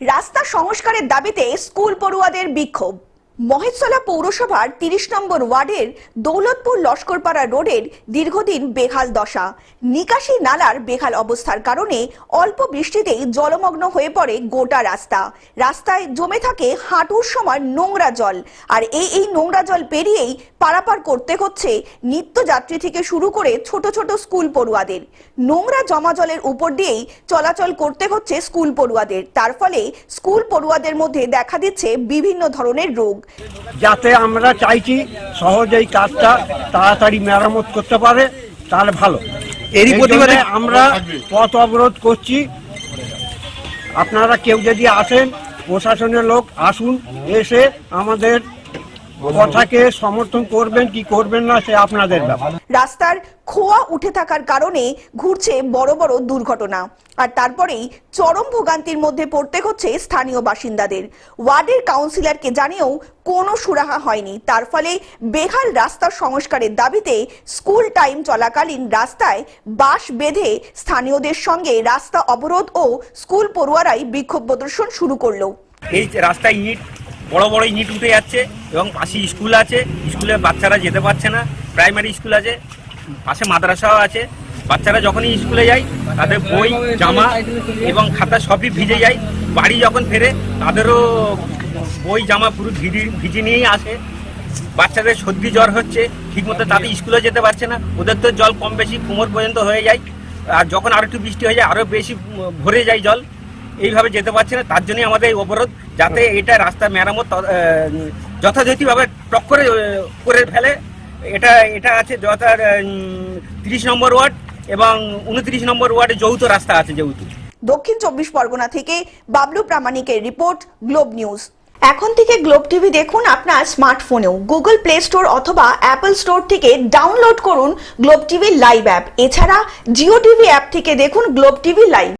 রাস্তা সংস্কারের দাবিতে স্কুল পড়ুয়াদের বিক্ষোভ। মহেশতলা পৌরসভার তিরিশ নম্বর ওয়ার্ডের দৌলতপুর লস্করপাড়া রোডের দীর্ঘদিন বেহাল দশা। নিকাশি নালার বেহাল অবস্থার কারণে অল্প বৃষ্টিতেই জলমগ্ন হয়ে পড়ে গোটা রাস্তা। রাস্তায় জমে থাকে হাঁটুর সমান নোংরা জল। আর এই এই নোংরা জল পেরিয়েই পারাপার করতে হচ্ছে নিত্যযাত্রী থেকে শুরু করে ছোট ছোট স্কুল পড়ুয়াদের। নোংরা জমা জলের উপর দিয়েই চলাচল করতে হচ্ছে স্কুল পড়ুয়াদের। তার ফলে স্কুল পড়ুয়াদের মধ্যে দেখা দিচ্ছে বিভিন্ন ধরনের রোগ। যাতে আমরা চাইছি সহজেই কাজটা তাড়াতাড়ি মেরামত করতে পারে তার ভালো। এরই প্রতিবাদে আমরা পথ অবরোধ করছি। আপনারা কেউ যদি আসেন প্রশাসনের লোক আসুন এসে আমাদের কথাকে সমর্থন করবেন কি করবেন না সে আপনাদের ব্যাপার। রাস্তার খোয়া উঠে থাকার কারণে ঘুরছে বড় বড় দুর্ঘটনা। আর তারপরেই চরম ভোগান্তির মধ্যে পড়তে হচ্ছে স্থানীয় বাসিন্দাদের। ওয়ার্ডের কাউন্সিলরকে জানিয়েও কোনো সুরাহা হয়নি। তার ফলে বেহাল রাস্তার সংস্কারের দাবিতে স্কুল টাইম চলাকালীন রাস্তায় বাঁশ বেঁধে স্থানীয়দের সঙ্গে রাস্তা অবরোধ ও স্কুল পড়ুয়ারাই বিক্ষোভ প্রদর্শন শুরু করল। এই রাস্তায় ইট বড় বড় ইট উঠে যাচ্ছে এবং পাশে স্কুল আছে, স্কুলে বাচ্চারা যেতে পারছে না, প্রাইমারি স্কুল আছে, পাশে মাদ্রাসাও আছে। বাচ্চারা যখনই স্কুলে যায়, তাদের বই, জামা এবং খাতা সবই ভিজে যায়। বাড়ি যখন ফেরে, তাদেরও বই, জামা পুরো ভিজে ভিজে নিয়েই আসে। বাচ্চাদের সর্দি জ্বর হচ্ছে, ঠিকমতো তাদের স্কুলে যেতে পারছে না। ওদের তো জল কম বেশি কোমর পর্যন্ত হয়ে যায়। আর যখন আরও একটু বৃষ্টি হয়ে যায়, আরও বেশি ভরে যায় জল। এইভাবে যেতে পারছে না, তার জন্যই আমাদের অবরোধ, যাতে এটা রাস্তা মেরামত যথাযথভাবে টক করে করে ফেলে। এটা এটা আছে যথা তিরিশ নম্বর ওয়ার্ড এবং উনত্রিশ নম্বর ওয়ার্ডে যৌথ রাস্তা আছে যেহেতু। দক্ষিণ চব্বিশ পরগনা থেকে বাবলু প্রামাণিকের রিপোর্ট, গ্লোব নিউজ। এখন থেকে গ্লোব টিভি দেখুন আপনার স্মার্টফোনেও। গুগল প্লে স্টোর অথবা অ্যাপল স্টোর থেকে ডাউনলোড করুন গ্লোব টিভি লাইভ অ্যাপ। এছাড়া জিও টিভি অ্যাপ থেকে দেখুন গ্লোব টিভি লাইভ।